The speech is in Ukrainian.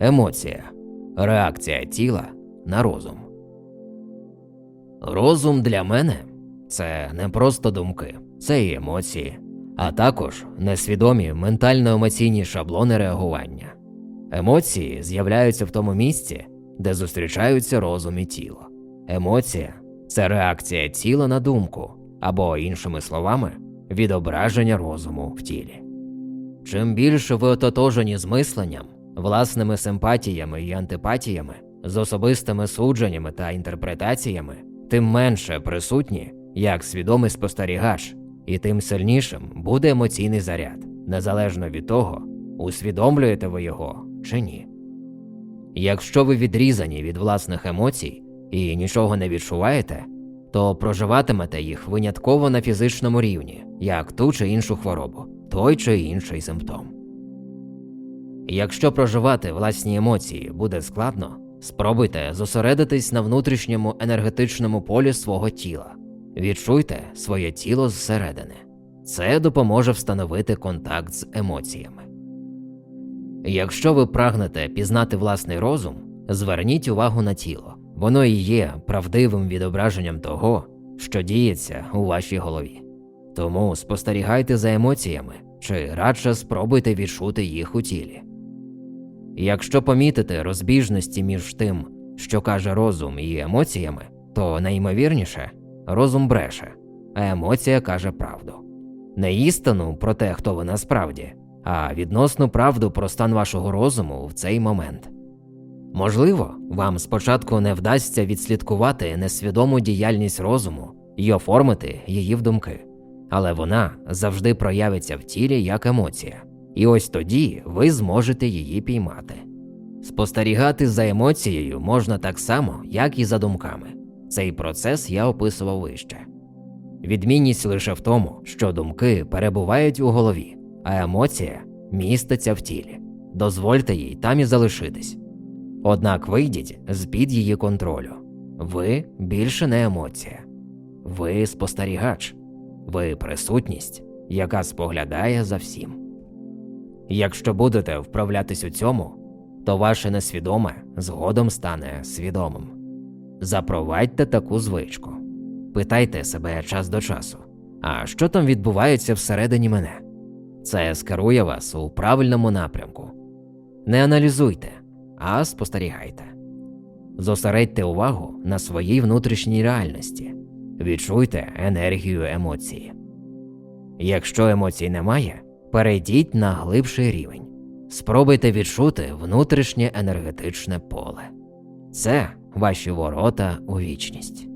Емоція реакція тіла на розум. Розум для мене це не просто думки, це і емоції, а також несвідомі ментально-емоційні шаблони реагування. Емоції з'являються в тому місці, де зустрічаються розум і тіло. Емоція це реакція тіла на думку, або, іншими словами, відображення розуму в тілі. Чим більше ви ототожені з мисленням, власними симпатіями і антипатіями, з особистими судженнями та інтерпретаціями, тим менше присутні як свідомий спостерігач, і тим сильнішим буде емоційний заряд, незалежно від того, усвідомлюєте ви його чи ні. Якщо ви відрізані від власних емоцій і нічого не відчуваєте, то проживатимете їх винятково на фізичному рівні, як ту чи іншу хворобу, той чи інший симптом. Якщо проживати власні емоції буде складно, спробуйте зосередитись на внутрішньому енергетичному полі свого тіла. Відчуйте своє тіло зсередини. Це допоможе встановити контакт з емоціями. Якщо ви прагнете пізнати власний розум, зверніть увагу на тіло. Воно і є правдивим відображенням того, що діється у вашій голові. Тому спостерігайте за емоціями чи радше спробуйте відчути їх у тілі. Якщо помітите розбіжності між тим, що каже розум і емоціями, то найімовірніше розум бреше, а емоція каже правду. Не істину про те, хто ви насправді, а відносну правду про стан вашого розуму в цей момент. Можливо, вам спочатку не вдасться відслідкувати несвідому діяльність розуму і оформити її в думки, але вона завжди проявиться в тілі як емоція, і ось тоді ви зможете її піймати. Спостерігати за емоцією можна так само, як і за думками. Цей процес я описував вище. Відмінність лише в тому, що думки перебувають у голові, а емоція міститься в тілі. Дозвольте їй там і залишитись. Однак вийдіть з під її контролю. Ви більше не емоція, ви спостерігач, ви присутність, яка споглядає за всім. Якщо будете вправлятись у цьому, то ваше несвідоме згодом стане свідомим. Запровадьте таку звичку. Питайте себе час до часу, а що там відбувається всередині мене? Це скерує вас у правильному напрямку. Не аналізуйте, а спостерігайте. Зосередьте увагу на своїй внутрішній реальності, відчуйте енергію емоції. Якщо емоцій немає, перейдіть на глибший рівень. Спробуйте відчути внутрішнє енергетичне поле. Це ваші ворота у вічність.